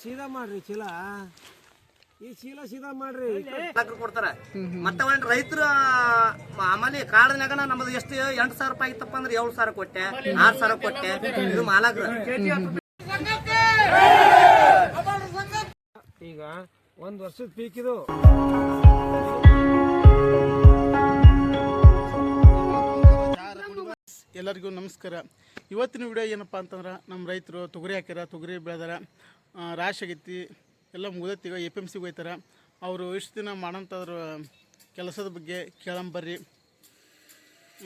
ಸೀದಾ ಮಾಡ್ರಿ ಚೀಲ. ಈ ಚೀಲ ಸೀದಾ ಮಾಡ್ರಿ. ಕೊಡ್ತಾರ. ಮತ್ತೆ ಒಂದ್ ರೈತರು ಆಮೇಲೆ ಕಾಡಿನಾಗ ನಮ್ದು ಎಷ್ಟು ಎಂಟು ಸಾವಿರ ರೂಪಾಯಿ ಇತ್ತಪ್ಪ ಅಂದ್ರೆ ಏಳು ಸಾವಿರ ಕೊಟ್ಟೆ ಆರು ಸಾವಿರ ಕೊಟ್ಟೆ. ಇದು ಮಾಲಕ್ರು ಈಗ ಒಂದ್ ವರ್ಷದ ಪೀಕ್ ಇದು. ಎಲ್ಲರಿಗೂ ನಮಸ್ಕಾರ. ಇವತ್ತಿನ ವಿಡಿಯೋ ಏನಪ್ಪ ಅಂತಂದ್ರೆ ನಮ್ಮ ರೈತರು ತೊಗರಿ ಹಾಕ್ಯಾರ ತೊಗರಿ ಬೆಳೆದಾರ ರಾಶಿ ಆಗೈತಿ ಎಲ್ಲ ಮುಗ್ದೈತಿ ಈಗ ಎ ಪಿ ಎಂ ಸಿಗೆ ಹೋಯ್ತಾರ ಅವರು ಇಷ್ಟು ದಿನ ಮಾಡೋಂಥದ್ರ ಕೆಲಸದ ಬಗ್ಗೆ ಕೇಳಂಬರ್ರಿ.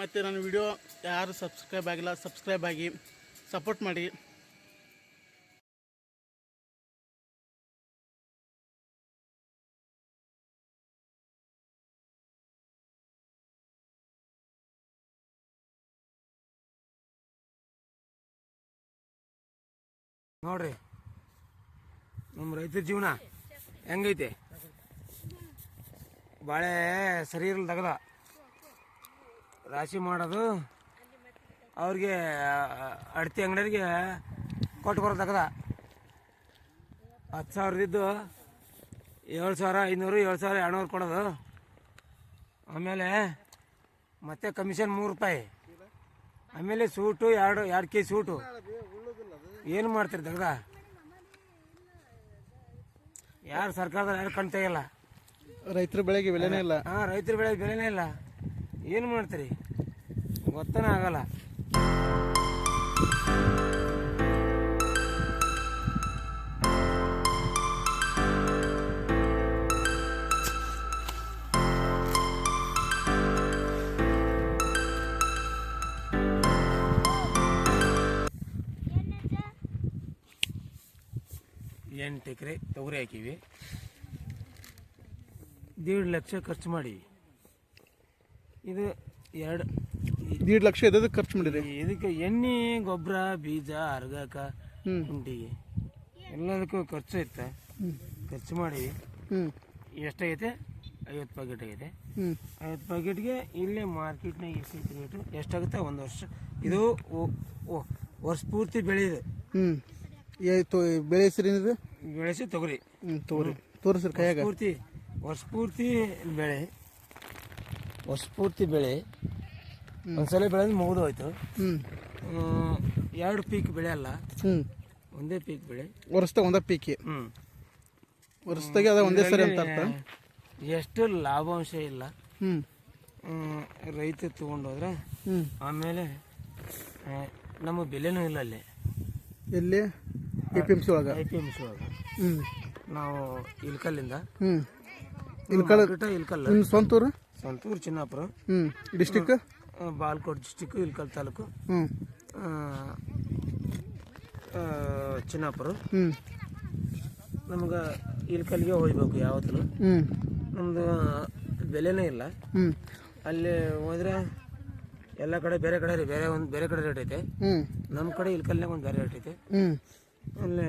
ಮತ್ತು ನನ್ನ ವಿಡಿಯೋ ಯಾರು ಸಬ್ಸ್ಕ್ರೈಬ್ ಆಗಿಲ್ಲ ಸಬ್ಸ್ಕ್ರೈಬ್ ಆಗಿ ಸಪೋರ್ಟ್ ಮಾಡಿ. ನೋಡ್ರಿ. ನಮ್ಮ ರೈತರ ಜೀವನ ಹೆಂಗೈತೆ? ಬಾಳೆ ಸರಿ ಇರಲ್ಲ ತಗದ ರಾಶಿ ಮಾಡೋದು ಅವ್ರಿಗೆ, ಅಡ್ತಿ ಅಂಗಡಿಯವ್ರಿಗೆ ಕೊಟ್ಟು ಬರೋ ತಗದ ಹತ್ತು ಸಾವಿರದಿದ್ದು ಏಳು ಸಾವಿರ ಐನೂರು, ಏಳು ಸಾವಿರ ಎರಡುನೂರು ಕೊಡೋದು. ಆಮೇಲೆ ಮತ್ತೆ ಕಮಿಷನ್ ಮೂರು ರೂಪಾಯಿ. ಆಮೇಲೆ ಸೂಟು ಎರಡು ಎರಡು ಕೆ ಜಿ ಸೂಟು. ಏನು ಮಾಡ್ತೀರಿ ತಗದ ಯಾರು ಸರ್ಕಾರದ ಯಾರು ಕಣ್ ಇಲ್ಲ ರೈತರ ಬೆಳೆಗೆ ಬೆಲೆನೇ ಇಲ್ಲ. ಹಾಂ ರೈತರ ಬೆಳೆಗೆ ಬೆಲೆನೇ ಇಲ್ಲ. ಏನು ಮಾಡ್ತೀರಿ? ಗೊತ್ತನೇ ಆಗಲ್ಲ. ಎಂಟು ಎಕರೆ ತೊಗರಿ ಹಾಕಿವಿ ದೇಡ್ ಲಕ್ಷ ಖರ್ಚು ಮಾಡಿ ಇದು ಎರಡು ದೀಡ್ ಲಕ್ಷ ಎದಕ್ಕೆ ಖರ್ಚು ಮಾಡಿರಿ ಇದಕ್ಕೆ ಎಣ್ಣೆ ಗೊಬ್ಬರ ಬೀಜ ಅರ್ಗಾಕ ಹುಂಡಿಗೆ ಕುಂಟಿಗೆ ಎಲ್ಲದಕ್ಕೂ ಖರ್ಚು ಇತ್ತು. ಖರ್ಚು ಮಾಡಿ ಎಷ್ಟಾಗೈತೆ? ಐವತ್ತು ಪ್ಯಾಕೆಟ್ ಆಗೈತೆ. ಐವತ್ತು ಪ್ಯಾಕೆಟ್ಗೆ ಇಲ್ಲೇ ಮಾರ್ಕೆಟ್ನಾಗ ಎಷ್ಟೈತೆ ರೇಟು ಎಷ್ಟಾಗುತ್ತೆ? ಒಂದು ವರ್ಷ. ಇದು ಓ- ಓ ವರ್ಷ ಪೂರ್ತಿ ಬೆಳೆಯೋದು. ಹ್ಞೂ ಏ ಬೆಳೆ ಹೆಸರು ಏನಿದೆ? ಬೆಳೆಸಿ ತೊಗರಿ. ಹ್ಞೂ ತೋರಿ ತೋರಿಸ್ರಿ ಕೈಯಾಗ. ಪೂರ್ತಿ ವರ್ಷ ಪೂರ್ತಿ ಬೆಳೆ. ವರ್ಷ ಪೂರ್ತಿ ಬೆಳೆ. ಒಂದ್ಸಲ ಬೆಳೆದು ಮುಗಿದು ಹೋಯ್ತು. ಹ್ಞೂ ಎರಡು ಪೀಕ್ ಬೆಳೆ ಅಲ್ಲ. ಹ್ಞೂ ಒಂದೇ ಪೀಕ್ ಬೆಳೆ. ವರ್ಷದಾಗ ಒಂದ ಪೀಕಿ. ಹ್ಞೂ ವರ್ಷದಾಗೆ ಅದ ಒಂದೇ ಸರಿ ಅಂತ ಅರ್ಥ? ಎಷ್ಟು ಲಾಭಾಂಶ ಇಲ್ಲ. ಹ್ಞೂ ರೈತ ತೊಗೊಂಡೋದ್ರೆ ಹ್ಞೂ ಆಮೇಲೆ ನಮ್ಮ ಬೆಲೆನೂ ಇಲ್ಲ ಅಲ್ಲಿ. ಎಲ್ಲಿ? ಎ ಪಿ ಎಂ ಸಿ ಒಳಗೆ? ಐ ಪಿ ಎಂ ಸಿ ಒಳಗೆ. ನಾವು ಇಲ್ಕಲ್ಲಿಂದ. ಹ್ಞೂ ಇಲ್ಕಲ್ ಇಲ್ಕಲ್. ನಿಮ್ಮ ಸ್ವಂತ ಊರು ಸಂತೂರು ಚಿನ್ನಾಪುರ. ಹ್ಞೂ ಡಿಸ್ಟಿಕ್? ಬಾಲ್ಕೋಟ್ ಡಿಸ್ಟಿಕ್ ಇಲ್ಕಲ್ ತಾಲೂಕು. ಹ್ಞೂ ಚಿನ್ನಾಪುರ. ಹ್ಞೂ ನಮ್ಗೆ ಇಲ್ಕಲ್ಲಿಗೆ ಹೋಗ್ಬೇಕು ಯಾವತ್ತೂ. ಹ್ಞೂ ನಮ್ಮದು ಬೆಲೆನೇ ಇಲ್ಲ. ಹ್ಞೂ ಅಲ್ಲಿ ಹೋದ್ರೆ ಎಲ್ಲ ಕಡೆ ಬೇರೆ ಕಡೆ ಬೇರೆ ಒಂದು ಬೇರೆ ಕಡೆ ರೇಟ್ ಐತೆ. ನಮ್ಮ ಕಡೆ ಇಲ್ಕಲ್ನಾಗ ಒಂದು ಬೇರೆ ರೇಟ್ ಐತೆ ಅಲ್ಲಿ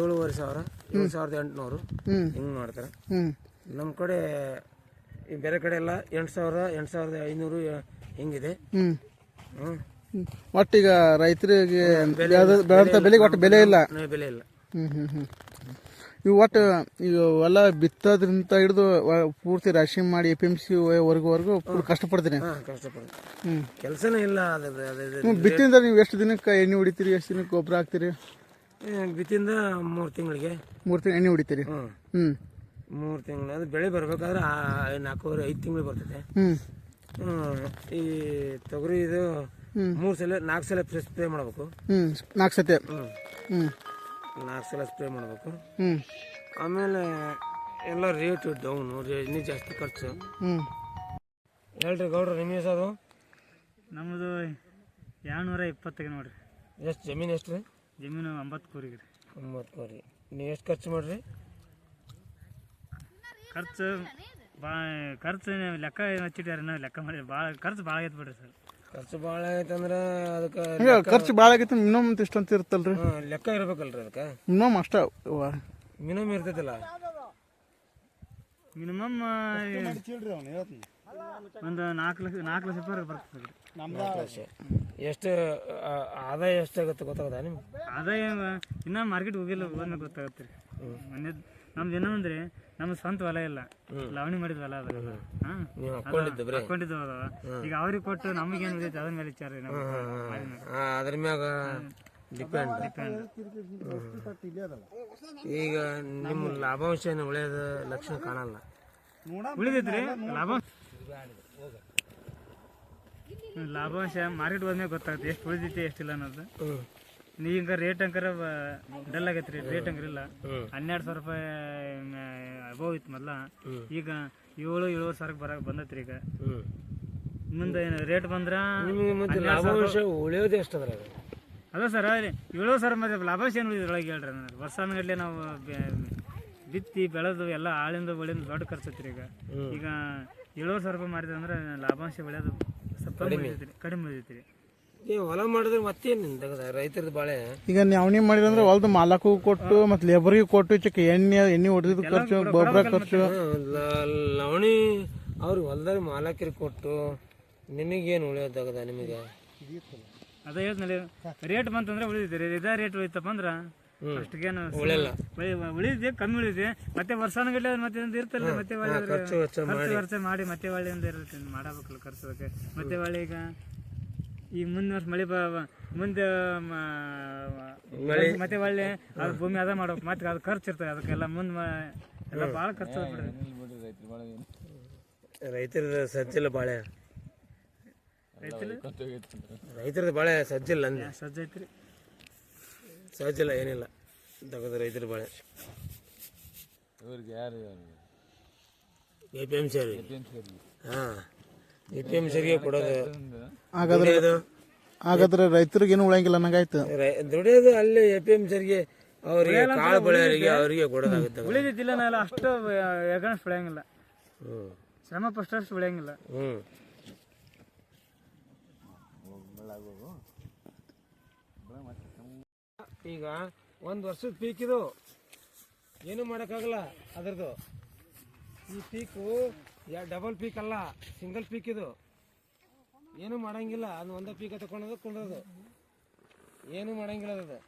ಏಳುವರೆ ಸಾವಿರ ಏಳು ಸಾವಿರದ ಎಂಟುನೂರು. ಹಿಂಗೆ ಮಾಡ್ತಾರೆ. ನಮ್ಮ ಕಡೆ ಈ ಬೇರೆ ಕಡೆ ಎಲ್ಲ ಎಂಟು ಸಾವಿರ ಎಂಟು ಸಾವಿರದ ಐನೂರು ಹಿಂಗಿದೆ. ಹ್ಞೂ ಈಗ ರೈತರಿಗೆ ಬೆಳೆದಂಥ ಬೆಲೆಗೆ ಒಟ್ಟು ಬೆಲೆ ಇಲ್ಲ. ಬೆಲೆ ಇಲ್ಲ. ಹ್ಞೂ ಹ್ಞೂ ಹ್ಞೂ ಇವು ಒಟ್ಟು ಈಗ ಹೊಲ ಬಿತ್ತೋದ್ರಿಂದ ಹಿಡಿದು ಪೂರ್ತಿ ರಾಶಿ ಮಾಡಿ ಎ ಪಿ ಎಂ ಸಿ ವರ್ಗವರೆಗೂ ಕಷ್ಟಪಡ್ತೀನಿ. ಕಷ್ಟಪಡ್ತೀನಿ. ಕೆಲಸನೇ ಇಲ್ಲ ಬಿತ್ತಿಂದ ನೀವು ಎಷ್ಟು ದಿನಕ್ಕೆ ಎಣ್ಣೆ ಹೊಡಿತೀರಿ ಎಷ್ಟು ದಿನಕ್ಕೆ ಗೊಬ್ಬರ ಹಾಕ್ತೀರಿ? ಬಿತ್ತಿಂದ ಮೂರು ತಿಂಗಳಿಗೆ. ಮೂರು ತಿಂಗಳು ಎಣ್ಣೆ ಹೊಡಿತೀರಿ? ಹ್ಞೂ ಹ್ಞೂ ಮೂರು ತಿಂಗಳು ಅದು ಬೆಳೆ ಬರ್ಬೇಕಾದ್ರೆ ಆ ನಾಲ್ಕೂವರೆ ಐದು ತಿಂಗಳು ಬರ್ತದೆ ಹ್ಞೂ ಹ್ಮ್. ಈ ತೊಗರಿ ಇದು ಮೂರು ಸಲ ನಾಲ್ಕು ಸಲ ಸ್ಪ್ರೇ ಮಾಡಬೇಕು. ಹ್ಞೂ ನಾಲ್ಕು ಸತಿ. ಹ್ಞೂ ಹ್ಞೂ ನಾಲ್ಕು ಸಲ ಸ್ಪ್ರೇ ಮಾಡಬೇಕು. ಹ್ಞೂ ಆಮೇಲೆ ಎಲ್ಲ ರೇಟ್ ಡೌನು ಇನ್ನೂ ಜಾಸ್ತಿ ಖರ್ಚು. ಹ್ಞೂ ಹೇಳ್ರಿ ಗೌಡ್ರ ನಿಮ್ಮ ಹೆಸರು ನಮ್ಮದು ಎರಡುನೂರ ಇಪ್ಪತ್ತಿಗೆ ನೋಡಿರಿ. ಎಷ್ಟು ಜಮೀನು ಎಷ್ಟು ರೀ ಜಮೀನು ಒಂಬತ್ತು ಕೂರಿಗೆ ರೀ ಒಂಬತ್ತು ಕೋರಿ ನೀವು ಎಷ್ಟು ಖರ್ಚು ಮಾಡ್ರಿ? ಖರ್ಚು ಬಾ ಖರ್ಚು ನೀವು ಲೆಕ್ಕ ಹಚ್ಚಿಟ್ಟಾರೆ ನಾವು ಲೆಕ್ಕ ಮಾಡಿ ಭಾಳ ಖರ್ಚು ಭಾಳ ಆಗೈತೆ ಬಿಡ್ರಿ ಸರ್. ಖರ್ಚು ಭಾಳ ಆಗೈತಂದ್ರೆ ಅದಕ್ಕೆ ಹಂಗೆ ಖರ್ಚು ಭಾಳ ಆಗೈತೆ ಮಿನಿಮಮ್ ಇಷ್ಟು ಅಂತ ಇರುತ್ತಲ್ರಿ? ಹಾಂ ಲೆಕ್ಕ ಇರ್ಬೇಕಲ್ರಿ ಅದಕ್ಕೆ. ಮಿನಿಮಮ್ ಅಷ್ಟ ಮಿನಿಮಮ್ ಇರ್ತೈತಲ್ಲ? ಮಿನಿಮಮ್ ಒಂದು ನಾಲ್ಕು ಲಕ್ಷ ನಾಲ್ಕು ಲಕ್ಷ ರೂಪಾಯಿ ಬರ್ತದೆ ರೀ ಎಷ್ಟು ಆದಾಯ ಎಷ್ಟಾಗುತ್ತೆ ಗೊತ್ತಾಗದ ನಿಮ್ಗೆ? ಆದಾಯ ಇನ್ನೂ ಮಾರ್ಕೆಟ್ ಹೋಗಿಲ್ಲ ಹೋದ್ಮೇಲೆ ಗೊತ್ತಾಗುತ್ತೆ. ರೀ ನಮ್ದು ಏನೋ ಅಂದ್ರೆ ನಮ್ಮ ಸ್ವಂತ ಹೊಲ ಇಲ್ಲ. ಲಾವಣಿ ಮಾಡಿದ ಹೊಲ ಅದ. ಹಾಕೊಂಡಿದ್ದು ಈಗ ಅವ್ರಿಗೆ ಕೊಟ್ಟು ನಮಗೇನು ಉಳಿದೈತೆ ಅದ್ರ ಮೇಲೆ ವಿಚಾರ ರೀ ಅದ್ರ ಮ್ಯಾಗ ಡಿಪೆಂಡ್ ಈಗ ನಿಮ್ಮ ಲಾಭಾಂಶ ಏನು ಉಳಿಯೋದ ಲಕ್ಷಣ ಕಾಣಲ್ಲ. ಉಳಿದೈತ್ರಿ. ಲಾಭ ಲಾಭಾಂಶ ಮಾರ್ಕೆಟ್ ಹೋದ್ಮೇಲೆ ಗೊತ್ತಾಗುತ್ತೆ ಎಷ್ಟು ಉಳಿದೈತಿ ಎಷ್ಟಿಲ್ಲ ಅನ್ನೋದು. ನೀ ಹಿಂಗ ರೇಟ್ ಅಂಕರ ಡಲ್ ಆಗೈತ್ರಿ ರೇಟ್ ಅಂಕರ ಇಲ್ಲ. ಹ್ಮ್. ಹನ್ನೆರಡು ಸಾವಿರ ರೂಪಾಯಿ ಅಬೋವ್ ಇತ್ತು ಮೊದ್ಲ. ಈಗ ಏಳು ಏಳುವರೆ ಸಾವಿರಕ್ಕೆ ಬರಕ್ ಬಂದೈತ್ರಿ ಈಗ. ಮುಂದೆ ಏನು ರೇಟ್ ಬಂದ್ರ ಉಳಿಯೋದು ಎಷ್ಟು ಅದ್ರ ಅದ ಸರ್ ಏಳು ಸಾವಿರ ಮತ್ತೆ ಲಾಭಾಂಶ ಏನು ಇದ್ರೊಳಗೆ ಹೇಳ್ರಿ ನನಗೆ. ವರ್ಷಾನಗಟ್ಲೆ ನಾವು ಬಿತ್ತಿ ಬೆಳೆದು ಎಲ್ಲ ಆಳಿಂದ ಬೆಳೆದು ದೊಡ್ಡ ಖರ್ಚೈತ್ರಿ ಈಗ. ಈಗ ಏಳುವರೆ ಸಾವಿರ ರೂಪಾಯಿ ಮಾಡಿದ್ರೆ ಅಂದ್ರೆ ಲಾಭಾಂಶ ಬೆಳೆಯೋದು ಸ್ವಲ್ಪ ಕಡಿಮೆ ಉಳಿತೈತ್ರಿ ಕಡಿಮೆ ಉಳಿತೈತ್ರಿ ನೀವು ಹೊಲ ಮಾಡಿದ್ರೆ ಮತ್ತೇನು ತೆಗದ? ರೈತರದ್ದು ಬಾಳೆ? ಈಗ ನ್ಯಾವಣಿ ಮಾಡಿದ್ರೆ ಹೊಲದ ಮಾಲಕ್ಕೂ ಕೊಟ್ಟು ಮತ್ತೆ ಲೇಬರ್ಗೂ ಕೊಟ್ಟು ಚಿಕ್ಕ ಎಣ್ಣೆ ಎಣ್ಣೆ ಹೊಡೆದಿದ್ದು ಖರ್ಚು ಗೊಬ್ಬರ ಖರ್ಚು. ಲವಣಿ ಅವ್ರಿಗೆ ಹೊಲದಾಗ ಮಾಲಕರಿಗೆ ಕೊಟ್ಟು ನಿಮಗೇನು ಉಳಿಯೋದಾಗದ ನಿಮಗೆ? ಅದ ಹೇಳ್ತೀನಿ ರೇಟ್ ಬಂತಂದ್ರೆ ಉಳಿದಿದ್ದೀರಿ ಇದೇ ರೇಟ್ ಉಳಿತಪ್ಪ ಅಂದ್ರ ಉಳಿಯಲ್ಲ. ಉಳಿದಿದೆ ಕಮ್ಮಿ ಉಳಿದಿದೆ. ಮತ್ತೆ ವರ್ಷಾನುಗಟ್ಲೆ ಮತ್ತೆ ಒಂದು ಇರ್ತಲ್ಲ ಮತ್ತೆ ಒಳ್ಳೆ ಖರ್ಚು ಖರ್ಚು ಮಾಡಿ. ಮತ್ತೆ ಒಳ್ಳೆ ಒಂದು ಇರುತ್ತೆ ಮಾಡಬೇಕಲ್ಲ ಖರ್ಚು ಬಗ್ಗೆ. ಮತ್ತೆ ಒಳ್ಳೆ ಈಗ ಈ ಮುಂದಿನ ವರ್ಷ ಮಳೆ ಬ- ಮುಂದೆ ಮ- ಮತ್ತೆ ಒಳ್ಳೆ ಅದ್ ಭೂಮಿ ಅದ ಮಾಡ್ಬೇಕು. ಮತ್ತೆ ಅದು ಖರ್ಚು ಇರ್ತದೆ ಅದಕ್ಕೆಲ್ಲ ಮುಂದೆ ಮ- ಎಲ್ಲ ಭಾಳ ಖರ್ಚು ಬಿಡ್ರಿ ರೈತರ ಸಜ್ಜಿಲ್ಲ ಬಾಳೆ. ರೈತರು ರೈತರದ ಬಾಳೆ ಸಜ್ಜಿಲ್ಲ ಅಂದ್ರೆ ಸಜ್ಜ ಐತ್ರಿ. ಸಜ್ಜಿಲ್ಲ ಏನಿಲ್ಲ. ತೆಗದ ರೈತರ ಬಾಳೆ. ಎ ಪಿ ಎಂ ಸಿ ಹಾಂ. ಎ ಪಿ ಎಂ ಸಿಗೆ ಕೊಡೋದು. ಹಾಗಾದ್ರೆ ಹಾಗಾದ್ರೆ ರೈತರಿಗೆ ಏನು ಉಳಂಗಿಲ್ಲ ನಂಗಾಯ್ತು. ರೈ- ದುಡಿಯೋದು ಅಲ್ಲಿ ಎ ಪಿ ಎಂ ಸಿಗೆ ಅವರಿಗೆ ಕಾಳು ಬೆಳೆಯವರಿಗೆ ಅವರಿಗೆ ಕೊಡೋದಾಗುತ್ತೆ ಉಳಿದಿದ್ದಿಲ್ಲ ನಾವೆಲ್ಲ ಅಷ್ಟು ಎಗಣಸ್ ಬೆಳೆಯಂಗಿಲ್ಲ ಹ್ಞೂ ಶ್ರಮ ಪಷ್ಟಷ್ಟು ಬೆಳೆಯಂಗಿಲ್ಲ ಹ್ಞೂ ಈಗ ಒಂದು ವರ್ಷದ ಪೀಕ್ ಇದು. ಏನು ಮಾಡೋಕ್ಕಾಗಲ್ಲ ಅದರದು ಈ ಪೀಕು ಡಬಲ್ ಪೀಕ್ ಅಲ್ಲ ಸಿಂಗಲ್ ಪೀಕ್ ಇದು. ಏನು ಮಾಡಂಗಿಲ್ಲ, ಅದು ಒಂದೇ ಪೀಕ ತಗೊಂಡದು ಕೊಂಡದು. ಏನು ಮಾಡಂಗಿಲ್ಲ ಅದು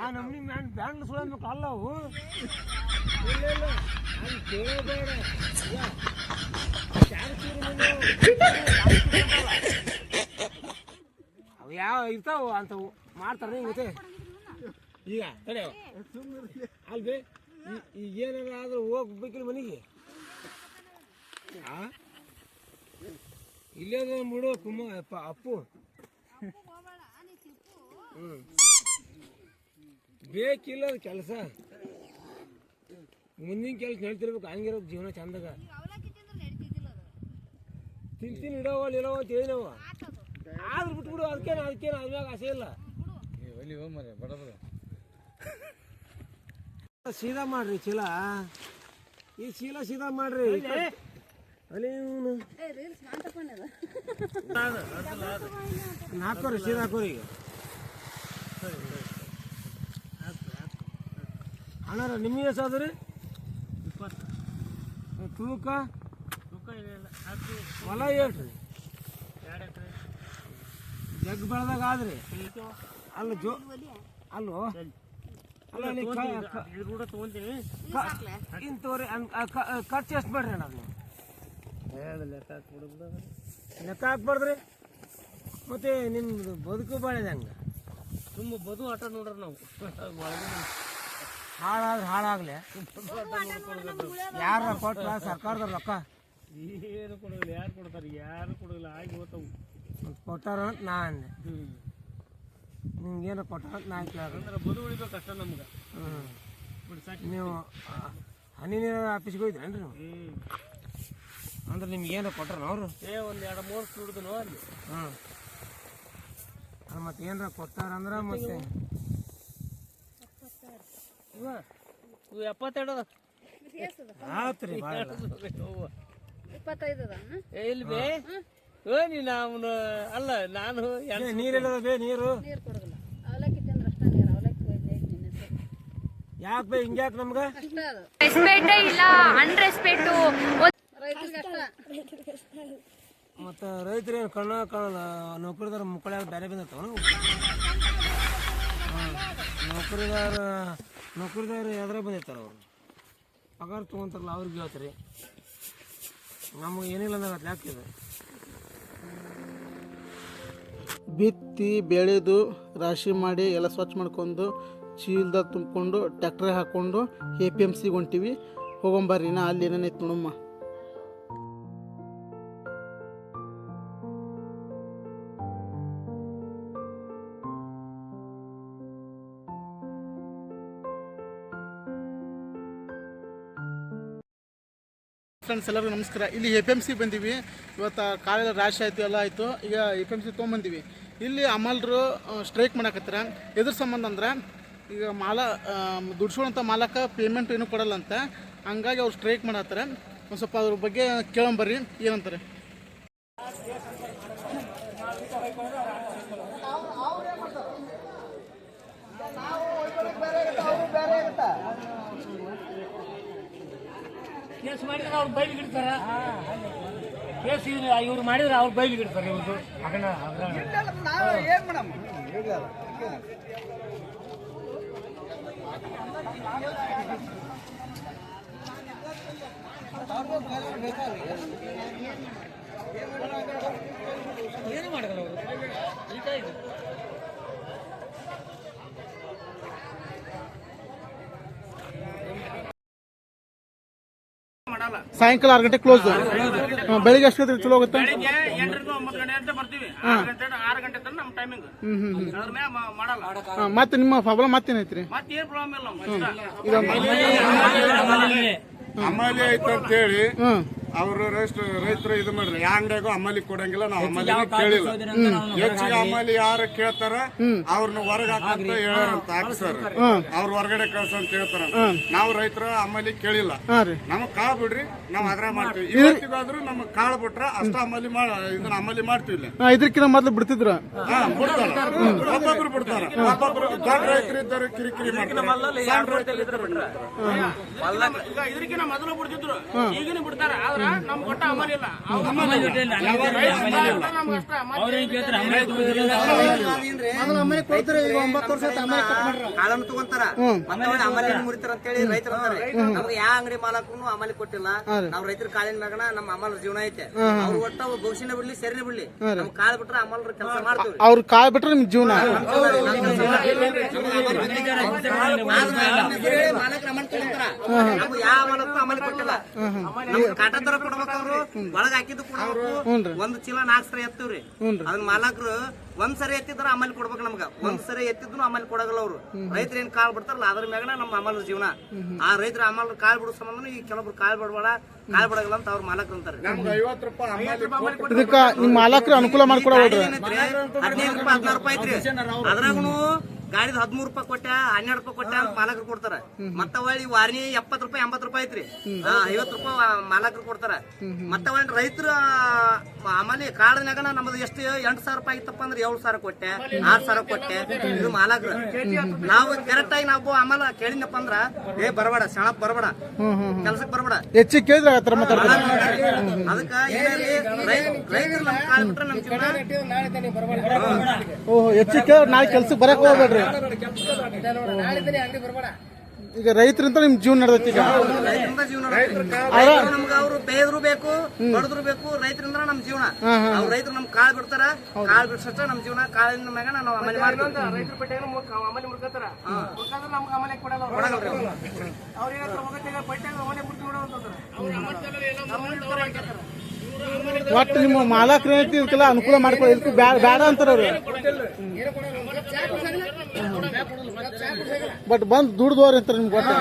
ಆ ನಮ್ನಿ ಮ್ಯಾನ್ ಬ್ಯಾಂಡ್ ಸುಳಬೇಕು ಅಲ್ಲ ಅವು. ಇಲ್ಲ ಇಲ್ಲ. ಅಲ್ಲಿ ಕೇಳಬೇಡ ಯಾ, ಚಾರ್ ಚೂರು ನೀನು. ಅವು ಯಾವ ಇರ್ತಾವ ಅಂತವು. ಮಾಡ್ತಾರೆ ಮತ್ತೆ ಈಗ ತಡೆ. ಅಲ್ರಿ ಈಗ ಏನಾರ ಆದ್ರೆ ಹೋಗ್ಬೇಕಿಲ್ಲ ಮನೆಗೆ? ಇಲ್ಲೇ ಬಿಡು ಕುಮ್ಮ ಅಪ್ಪ ಅಪ್ಪು. ಹ್ಞೂ ಬೇಕಿಲ್ಲ ಕೆಲಸ. ಮುಂದಿನ ಕೆಲಸ ನಡ್ತಿರ್ಬೇಕು ಹಂಗಿರೋದು ಜೀವನ ಚಂದಾಗ. ತಿಂತೀನಿ ಇಡೋವಲ್ಲ ಇಡೋವ ಅಂತ ಹೇಳಿನವ ಆದ್ರೂ ಬಿಟ್ಬಿಡು ಅದಕ್ಕೇನು ಅದಕ್ಕೇನು ಅದ್ಮ್ಯಾಗ ಆಸೆ ಇಲ್ಲ. ಸೀದಾ ಮಾಡ್ರಿ ಚೀಲ ಈ ಚೀಲ ಸೀದಾ ಮಾಡ್ರಿ. ಅಲ್ಲಿ. ಇವ್ನು. ಹಾಕೋರಿ ಸೀದಾ ಹಾಕೋರಿ ಈಗ. ಅಣ್ಣಾರ ನಿಮಗೆ ಎಷ್ಟು ಇಪ್ಪತ್ತು. ತೂಕ? ತೂಕ ಇಲ್ಲ ಹೊಲ ಎಕರೆ ಜಗ್ ಬೆಳ್ದಾಗ ಆದ್ರಿ ಅಲ್ಲ ಜೋ ಅಲ್ಲೋ? ಅಲ್ಲ ನೀ ತೋರಿ ಖರ್ಚು ಎಷ್ಟು ಮಾಡ್ರಿ ಅಣ್ಣ ಲೆಕ್ಕ ಲೆಕ್ಕ ಹಾಕ್ಬಾರ್ದ್ರಿ ಮತ್ತೆ ನಿಮ್ದು ಬದುಕು ಬಾಳಿದೆ ಹಂಗ. ತುಂಬ ಬದು ಆಟ ನೋಡ್ರಿ ನಾವು. ಹಾಳಾದ್ರೆ ಹಾಳಾಗ್ಲಿ. ಯಾರ ಕೊಟ್ಟ ಸರ್ಕಾರದ ರೊಕ್ಕ? ಏನು ಕೊಡೋದಿಲ್ಲ ಯಾರು ಕೊಡ್ತಾರೆ ಯಾರು ಕೊಡೋದಿಲ್ಲ ಆಗಿ ಹೋಗ್ತಾವು. ಕೊಟ್ಟಾರ ಅಂತ ನಾ ಅಂದೆ. ನಿಮ್ಗೇನು ಕೊಟ್ಟಾರ ಅಂತ ನಾ ಕೇಳಿದೆ. ಅಂದ್ರೆ ಬದು ಉಳಿಬೇಕು ಅಷ್ಟ ನಮ್ಗೆ ಹ್ಞೂ ನೀವು ಆ, ಹನಿ ನೀರಾವರಿ ಆಫೀಸ್ಗೆ ಹೋಯ್ದ್ರೇನ್ರಿ ನೀವು? ಹ್ಞೂ ಅಂದ್ರೆ ನಿಮ್ಗೇನು ಕೊಟ್ಟರು ಅವರು? ಏ ಒಂದು ಎರಡು ಮೂರು ಸುಡ್ದನು ಅಲ್ಲಿ. ಹ್ಞೂ ಮತ್ತೆ ಏನಾರ ಕೊಟ್ಟಾರಂದ್ರೆ ಮತ್ತೆ ಇವ ಇವು ಎಪ್ಪತ್ತೆರಡು. ಅದ ಆಯ್ತು ರೀ ಭಾಳ ಇಪ್ಪತ್ತೈದು ಅದ ಏ ಇಲ್ಲಿ ಬೇ. ಏ ರೈತರ ಅವನು ಅಲ್ಲ ನಾನು ನೀರಿಲ್ಲ ಬೇ ನೀರು? ನೀರು ಕೊಡೋದಿಲ್ಲ. ಅವಲಕ್ಕಿ ತಿಂದ್ರೆ ಅಷ್ಟ ನೀರು ಅವಲಕ್ಕಿ ನಿನ್ನೆ ಯಾಕೆ ಬೇ ಹಿಂಗ್ಯಾಕೆ ನಮ್ಗೆ? ರೆಸ್ಪೆಕ್ಟೇ ಇಲ್ಲ ಅನ್ರೆಸ್ಪೆಕ್ಟು ಮತ್ತು ಕಣ್ಣ ಕಾಣಲ್ಲ ನೌಕರಿದಾರ ಮುಕ್ಕಳ್ಯಾಗ ಬೇರೆ ಬಂದಿರ್ತಾವ ನೌಕರಿದಾರ ನೌಕರಿದಾರ ಎದ್ರ ಬಂದಿರ್ತಾರ ಅವ್ರು. ಪಗಾರ ತೊಗೊಂತಾರಲ್ಲ ಅವ್ರಿಗೆ ಹೇಳ್ತಾರೆ. ನಮಗೆ ಏನಿಲ್ಲ ಅಂದಾಗ ಯಾಕೆ ಇದು? ಬಿತ್ತಿ ಬೆಳೆದು ರಾಶಿ ಮಾಡಿ ಎಲ್ಲ ಸ್ವಚ್ಛ ಮಾಡ್ಕೊಂಡು ಚೀಲ್ದಾಗ ತುಂಬಿಕೊಂಡು ಟ್ಯಾಕ್ಟ್ರಿಗೆ ಹಾಕ್ಕೊಂಡು ಎ ಪಿ ಎಂ ಸಿಗೆ ಹೊಂಟಿವಿ. ಹೋಗೊಂಬರ್ರಿ ನಾ, ಅಲ್ಲಿ ಏನೇನೈತೆ ನೋಡಮ್ಮ. ಫ್ರೆಂಡ್ಸ್ ಎಲ್ಲರಿಗೂ ನಮಸ್ಕಾರ. ಇಲ್ಲಿ ಎ ಪಿ ಎಂ ಸಿ ಬಂದೀವಿ. ಇವತ್ತು ಕಾಲೆಲ್ಲ ರಾಶಿ ಆಯಿತು, ಎಲ್ಲ ಆಯಿತು. ಈಗ ಎ ಪಿ ಎಂ ಸಿ ತೊಗೊಂಬಂದೀವಿ. ಇಲ್ಲಿ ಅಮಲ್ರು ಸ್ಟ್ರೈಕ್ ಮಾಡಕತ್ತಾರ. ಎದ್ರ ಸಂಬಂಧ ಅಂದ್ರೆ, ಈಗ ಮಾಲ ದುಡ್ಸ್ಕೊಳ್ಳೋಂಥ ಮಾಲಕ ಪೇಮೆಂಟ್ ಏನೂ ಕೊಡಲ್ಲ ಅಂತ ಹಂಗಾಗಿ ಅವ್ರು ಸ್ಟ್ರೈಕ್ ಮಾಡತ್ತಾರೆ. ಒಂದು ಸ್ವಲ್ಪ ಅದ್ರ ಬಗ್ಗೆ ಕೇಳಂಬರ್ರಿ ಏನಂತಾರೆ? ಕೇಸ್ ಮಾಡಿದ್ರೆ ಅವ್ರು ಬೈಲಿಗೆ ಇಡ್ತಾರ ಕೇಸ್ ಇವ್ರು ಮಾಡಿದ್ರೆ ಅವ್ರು ಬೈಲಿಗೆ ಇಡ್ತಾರೆ ಇವ್ರದ್ದು ಹಗರಣ ಹಗರಣ ಏನು ಮಾಡಲ್ಲ ಅವರು ಈಗ ಸಾಯಂಕಾಲ ಆರು ಗಂಟೆ ಕ್ಲೋಸ್ ಬೆಳಿಗ್ಗೆ ಎಷ್ಟು ಗಂಟೆ ಚಲೋ ಆಗುತ್ತೆ ಮತ್ತೆ ನಿಮ್ಮ ಪ್ರಾಬ್ಲಮ್ ಮತ್ತೇನೈತ್ರಿ ಮತ್ತೆ ಏನ್ ಅವರು ರೈತರು ಇದು ಮಾಡ್ರಿ ಯಾ ಅಂಗಡಿಯಾಗೂ ಅಮಲಿ ಕೊಡಂಗಿಲ್ಲ ನಾವು ಅಮಲಿ ಕೇಳಿಲ್ಲ. ಹೆಚ್ಚಿಗೆ ಅಮಲಿ ಯಾರು ಕೇಳ್ತಾರ ಅವ್ರನ್ನ ಹೊರಗೆ ಹಾಕಂತ ಹೇಳಂತ ಸರ್. ಅವ್ರ ಹೊರಗಡೆ ಕಳ್ಸ ಅಂತ ಹೇಳ್ತಾರ. ನಾವು ರೈತರ ಅಮಲಿ ಕೇಳಿಲ್ಲ. ನಮಗ್ ಕಾಳ್ ಬಿಡ್ರಿ ನಾವ್ ಅದ್ರ ಮಾಡ್ತೀವಿ. ಇವತ್ತಿಗಾದ್ರೂ ನಮಗ್ ಕಾಳ್ ಬಿಟ್ರ ಅಷ್ಟ ಅಮಲಿ ಮಾಡ ಇದನ್ನ ಅಮಲಿ ಮಾಡ್ತೀವಿ ಇಲ್ಲಿ. ಹಾಂ ಇದಕ್ಕಿಂತ ಮೊದ್ಲು ಬಿಡ್ತಿದ್ರ? ಬಿಡ್ತಾರ. ಒಬ್ಬೊಬ್ರು ಬಿಡ್ತಾರ. ಒಬ್ಬೊಬ್ರು ದೊಡ್ಡ ರೈತರು ಇದ್ದಾರೆ ಕಿರಿಕಿರಿ ಮಾಡ್ತಾರೆ. ಇದಕ್ಕಿಂತ ಮೊದಲು ಬಿಡ್ತಿದ್ರು. ಈಗಿನ ಬಿಡ್ತಾರ. ಅಮಲ್ ಇಲ್ಲ. ಕಾಳನ್ನು ತಗೊಂತಾರ. ಮತ್ತೆ ಅವ್ರು ಅಮಲಿ ಮುರಿತಾರ ಅಂತ ಹೇಳಿ ರೈತರು ಅಂತಾರೆ. ನಮ್ಗೆ ಯಾವ ಅಂಗಡಿ ಮಾಲಕನು ಅಮಲಿ ಕೊಟ್ಟಿಲ್ಲ. ನಾವ್ ರೈತರ ಕಾಲಿನ ಮಗನ ನಮ್ಮ ಅಮಲ್ ಜೀವನ ಐತೆ. ಅವ್ರು ಒಟ್ಟ ಭವಿಷ್ಯನೇ ಬಿಡ್ಲಿ ಸರಿನೇ ಬಿಡ್ಲಿ. ನಮ್ ಕಾಲ ಬಿಟ್ರೆ ಅಮಲ್ರ ಕೆಲಸ ಮಾಡ್ತೀವಿ. ಅವ್ರು ಕಾಳು ಬಿಟ್ರೆ ನಿಮ್ ಜೀವನ. ಮಾಲಕರ ಅಮಲ್ ತಗೊಂತಾರ ನಮ್ಗೆ ಯಾವ ಮಾಲಕ್ಕೂ ಅಮಲ್ ಕೊಟ್ಟಿಲ್ಲ. ನಮ್ಗೆ ಕಾಟ ತರ ಕೊಡ್ಬೇಕು ಅವ್ರು ಒಳಗ್ ಹಾಕಿದ್ದು ಕೊಡ್ಬೇಕು. ಒಂದ್ ಚೀಲ ನಾಲ್ಕು ಸರಿ ಎತ್ತವ್ರಿ. ಅದನ್ನ ಮಾಲಕರು ಒಂದ್ ಸರಿ ಎತ್ತಿದ್ರ ಅಮಲ್ ಕೊಡ್ಬೇಕು ನಮ್ಗ. ಒಂದ್ ಸರಿ ಎತ್ತಿದ್ರು ಅಮಲ್ ಕೊಡಗಲ್ಲ ಅವ್ರು. ರೈತರ ಏನ್ ಕಾಲ್ ಬಿಡ್ತಾರಲ್ಲ ಅದ್ರ ಮ್ಯಾಗನ ನಮ್ಮ ಅಮಲ್ ಜೀವನ. ಆ ರೈತರ ಅಮಲ್ ಕಾಲ್ ಬಿಡೋ ಸಂಬಂಧ ಈ ಕೆಲವೊಬ್ರು ಕಾಲ್ ಬಿಡಬೇಡ ಕಾಲ್ ಬಿಡಗಲ್ಲ ಅಂತ ಅವ್ರ ಮಾಲಕರು ಅಂತಾರೆ. ಮಾಲಕರು ಅನುಕೂಲ ಮಾಡ್ಕೊಡ್ರಿ ಹದಿನೈದು ರೂಪಾಯಿ ಹದಿನಾರು ರೂಪಾಯಿ ಐತ್ರಿ. ಅದ್ರಾಗನು ಗಾಡಿದ ಹದಿಮೂರು ರೂಪಾಯಿ ಕೊಟ್ಟೆ ಹನ್ನೆರಡು ರೂಪಾಯಿ ಕೊಟ್ಟೆ ಅಂತ ಮಾಲಕರು ಕೊಡ್ತಾರ. ಮತ್ತ ಒಳ್ಳಿ ವಾರ್ನಿ ಎಪ್ಪತ್ತು ರೂಪಾಯಿ ಎಂಬತ್ತು ರೂಪಾಯಿ ಐತ್ರಿ. ಐವತ್ ಐವತ್ತು ರೂಪಾಯಿ ಮಾಲಕರು ಕೊಡ್ತಾರ. ಮತ್ತ ಒಳ್ಳಿ ರೈತರ ಆಮೇಲೆ ಕಾಡನ್ಯಾಗ ನಮ್ದು ಎಷ್ಟು ಎಂಟು ಸಾವಿರ ರೂಪಾಯಿ ಇತ್ತಪ್ಪ ಅಂದ್ರೆ ಏಳು ಸಾವಿರ ಕೊಟ್ಟೆ ಆರ್ ಸಾವಿರ ಕೊಟ್ಟೆ ಇದು ಮಾಲಕರು. ನಾವು ಕರೆಕ್ಟ್ ಆಗಿ ನಾವು ಆಮೇಲೆ ಕೇಳಿದ್ನಪ್ಪ ಅಂದ್ರ ಏ ಬರಬೇಡ ಸೆಣಪ್ ಬರಬೇಡ. ಕೆಲ್ಸಕ್ ಬರಬೇಡ. ಹೆಚ್ಚು ಕೇಳಿದ್ರೆ ಅದಕ್ಕೆ ರೈತರು ನಮ್ ಕಾಲ್ ಬಿಟ್ರೆ ನಮ್ ಓಹೋ ಹೆಚ್ಚು ಕೇಳಿ ನಾಳೆ ಕೆಲ್ಸಕ್ಕೆ ಬರಕ್ ಹೋಗ್ಬೇಡ್ರಿ. ಈಗ ರೈತರಿಂದ ನಿಮ್ ಜೀವನ ನಡೆದೈತಿ ಈಗ? ರೈತರಿಂದ ಜೀವನ ರೈತರು ನಮ್ಗೆ ಅವ್ರು ಬೇದ್ರು ಬೇಕು ಬಡದ್ರು ಬೇಕು ರೈತರಿಂದ ನಮ್ ಜೀವನ. ಅವ್ರ ರೈತರು ನಮ್ ಕಾಳ್ ಬಿಡ್ತಾರ ಕಾಳ್ ಬಿಡ್ಸಷ್ಟ ನಮ್ ಜೀವನ. ಕಾಳಿನ ಮ್ಯಾಗ ನಾವು ಅಮಲಿ ಮಾಡ್ತೀವಿ. ರೈತರ ಪಟ್ಟಿಗೆ ಅಮಲಿ ಮುಡ್ಕತ್ತಾರ ನಮ್ಗೆ ಅಮಲಿ ಕೊಡಲ್ಲ ಅವ್ರ. ಏನಂತಾರೆ ಹೋಗತ್ತೀಗ ಪಟ್ಟಿಯಾಗ ಅಮಲಿ ಬಿಡ್ತೀವಿ ನೋಡೋ ಅಂತಂದ್ರೆ ಒಟ್ಟು ನಿಮ್ಮ ಮಾಲಕರು ಏನೈತಿ ಇದಕ್ಕೆಲ್ಲ ಅನುಕೂಲ ಮಾಡ್ಕೊಳ್ಳಿ. ಇದಕ್ಕೆ ಬ್ಯಾಡ ಬೇಡ ಅಂತಾರ ಅವ್ರು ಬಟ್ ಬಂದು ದುಡ್ದವ್ರ ಅಂತಾರೆ ನಿಮ್ಗೆ ಗೊತ್ತ?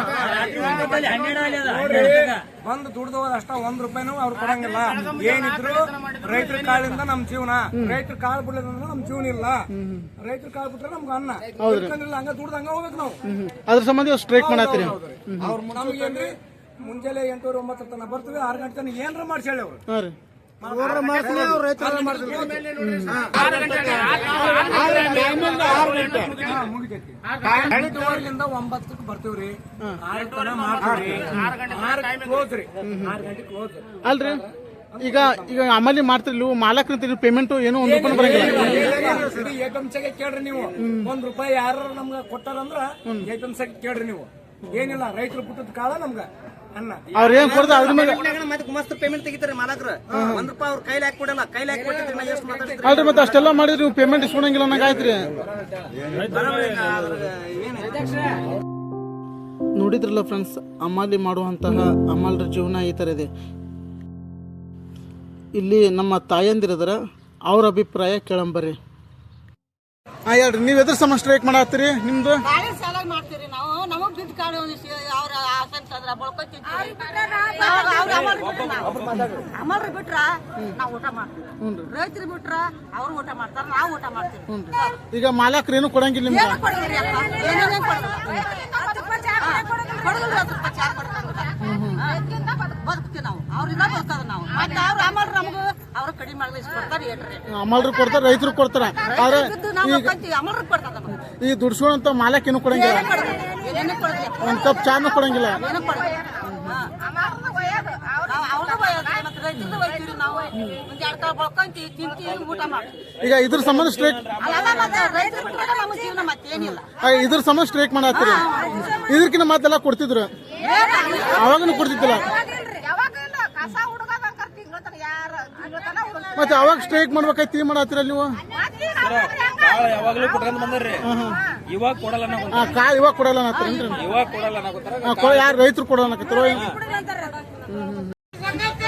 ಬಂದು ದುಡ್ದವ್ರು ಅಷ್ಟ ಒಂದ್ ರೂಪಾಯಿನೂ ಅವ್ರು ಕೊಡಂಗಿಲ್ಲ. ಏನಿದ್ರು ರೈತರ ಕಾಳಿಂದ ನಮ್ ಜೀವನ. ರೈತರ ಕಾಳು ಬಿಡ್ಲಿಲ್ಲ ನಮ್ ಜೀವನ ಇಲ್ಲ. ರೈತರ ಕಾಳು ಬಿಟ್ರೆ ನಮ್ಗೆ ಅನ್ನ. ಹಂಗ ದುಡ್ದು ಹಂಗ ಹೋಗ್ಬೇಕು ನಾವು. ಅದ್ರ ಸಂಬಂಧ ಸ್ಟ್ರೈಕ್ ಮಾಡತ್ತೀರಿ. ಅವ್ರ ನಮ್ಗೇನ್ರಿ ಮುಂಜಾನೆ ಎಂಟೂವರೆ ಒಂಬತ್ತರ ತನಕ ಬರ್ತೀವಿ ಆರು ಗಂಟೆ ತನಕ ಏನ್ರ ಮಾಡ್ಸಿ ಹೇಳಿ ಅವ್ರು. ಎಂಟುವರೆಲಿಂದ ಒಂಬತ್ತಕ್ಕೆ ಬರ್ತೀವ್ರಿ ಆರು ತನ ಮಾಡ್ತೀವ್ರಿ ಆರು ಕ್ಲೋಸ್ ರೀ ಆರು ಗಂಟೆ ಕ್ಲೋಸ್ ಅಲ್ರಿ ಈಗ ಈಗ ಅಮಲಿ ಮಾಡ್ತಿರ್ಲಿ ನೀವು ಮಾಲಕ್ರ ಪೇಮೆಂಟ್ ಏನೋ ಒಂದು ರೂಪಾಯಿ ಬರಂಗಿಲ್ಲ ಏಕಂಶಕ್ಕೆ ಕೇಳ್ರಿ ನೀವು ಒಂದ್ ರೂಪಾಯಿ ಯಾರು ನಮ್ಗೆ ಕೊಟ್ಟಾರಂದ್ರ ಏಕಂಶಕ್ಕೆ ಕೇಳ್ರಿ ನೀವು ಏನಿಲ್ಲ ರೈತರು ಬಿಟ್ಟದ ಕಾಲ ನಮ್ಗ ಅವ್ರ ಏನ್ ಕೊಡ್ದ ಅದ್ರ ಮೇಲೆ ಮತ್ತೆ ಪೇಮೆಂಟ್ ತೆಗಿತಾರೆ ಮಾಲಕರು. ಒಂದ್ ರೂಪಾಯಿ ಅವ್ರ ಕೈಲಿ ಹಾಕಿ ಕೊಡಲ್ಲ ಕೈಲಿ ಹಾಕಿ ಕೊಟ್ಟಿದ್ರೆ ನಾ ಎಷ್ಟು ಮಾತಾಡ್ತೀರಿ ಅಲ್ರಿ ಮತ್ತೆ ಅಷ್ಟೆಲ್ಲ ಮಾಡಿದ್ರಿ ನೀವು ಪೇಮೆಂಟ್ ಇಸ್ಕೊಳಂಗಿಲ್ಲ ನಂಗಾಯ್ತ್ರಿ ನೋಡಿದ್ರಲ್ಲ ಫ್ರೆಂಡ್ಸ್ ಅಮಾಲಿ ಮಾಡುವಂತಹ ಅಮಲ್ರ ಜೀವನ ಈ ಥರ ಇದೆ. ಇಲ್ಲಿ ನಮ್ಮ ತಾಯಂದಿರದ್ರ ಅವ್ರ ಅಭಿಪ್ರಾಯ ಕೇಳಂಬರ್ರಿ ಹಾಂ ಹೇಳ್ರಿ ನೀವು ಎದ್ರ ಸಮ ಸ್ಟ್ರೈಕ್ ಮಾಡತ್ತೀರಿ ನಿಮ್ದು? ಸಾಲ ಮಾಡ್ತೀರಿ ನಾವು ನಮಗ್ ದುಡ್ಡು ಕಾಡು ಅವ್ರ ಆಸಂತಂದ್ರ ಬಳ್ಕೊತಿದ್ವಿ ಅಮಲ್ರಿ ಬಿಟ್ರ ನಾವು ಊಟ ಮಾಡ್ತೀವಿ ರೈತರು ಬಿಟ್ರ? ಅವ್ರು ಊಟ ಮಾಡ್ತಾರ ನಾವು ಊಟ ಮಾಡ್ತೀವಿ ಈಗ ಮಾಲಕ್ರು ಏನು ಕೊಡಂಗಿಲ್ಲ ನಿಮ್ಗೆ? ಏನು ಕೊಡೋದ್ರಿ ಅಪ್ಪ? ಏನೇನೇನ್ ಕೊಡೋದು? ಕೊಡೋದಿಲ್ರಿ ಹತ್ತು ರೂಪಾಯಿ ಚಾ ಕೊಡ್ತಾರಲ್ಲ. ಬದುಕ್ತೀವಿ ನಾವು. ಅವ್ರಿಂದ ಬದುಕೋದು ನಾವು. ಮತ್ತೆ ಅವ್ರು ಅಮಲ್ ನಮಗೂ ಅವ್ರು ಕಡಿಮೆ ಮಾಡಿದ್ರೆ ಇಷ್ಟು ಕೊಡ್ತಾರೆ ಏನ್ರಿ ಅಮಲ್ರು ಕೊಡ್ತಾರೆ ರೈತರು ಕೊಡ್ತಾರ. ಆದ್ರೆ ಅಮಲ್ರು ಕೊಡ್ತಾರ ಈ ದುಡ್ಸೋಣ ಮಾಲಕ್ ಏನು ಕೊಡಂಗಿಲ್ಲ? ಒಂದ್ ಕಪ್ ಚಾನು ಕೊಡಂಗಿಲ್ಲ. ಈಗ ಇದ್ರ ಸಂಬಂಧ ಸ್ಟ್ರೈಕ್ ಅಲ್ಲ ಮತ್ತೆ ರೈತರು ಬಿಟ್ರೆ ನಮ್ಮ ಜೀವನ ಮತ್ತೇನಿಲ್ಲ ಇದ್ರ ಸಂಬಂಧ ಸ್ಟ್ರೈಕ್ ಮಾಡತ್ತೀರಿ. ಇದಕ್ಕಿಂತ ಮಾತೆಲ್ಲ ಕೊಡ್ತಿದ್ರು. ಅವಾಗನು ಕೊಡ್ತಿದ್ದಿಲ್ಲ. ಮತ್ತೆ ಅವಾಗ ಸ್ಟ್ರೈಕ್ ಮಾಡ್ಬೇಕಾಯ್ತು ಮಾಡಾತಿರಲ್ಲ ಮಾಡತ್ತೀರ ನೀವು? ಯಾವಾಗ್ಲೂ ಕೊಟ್ಕೊಂಡ್ ಬಂದ್ರಿ ಇವಾಗ ಕೊಡಲ್ಲ ಆ, ಕಾಳು ಇವಾಗ ಕೊಡಲ್ಲ ಅನ್ನತ್ತೀರೇನ್ರಿ? ಇವಾಗ ಕೊಡಲ್ಲ ಯಾರು ರೈತರು ಕೊಡಲ್ಲ ಹ್ಮ್ ಸಂಗತಿ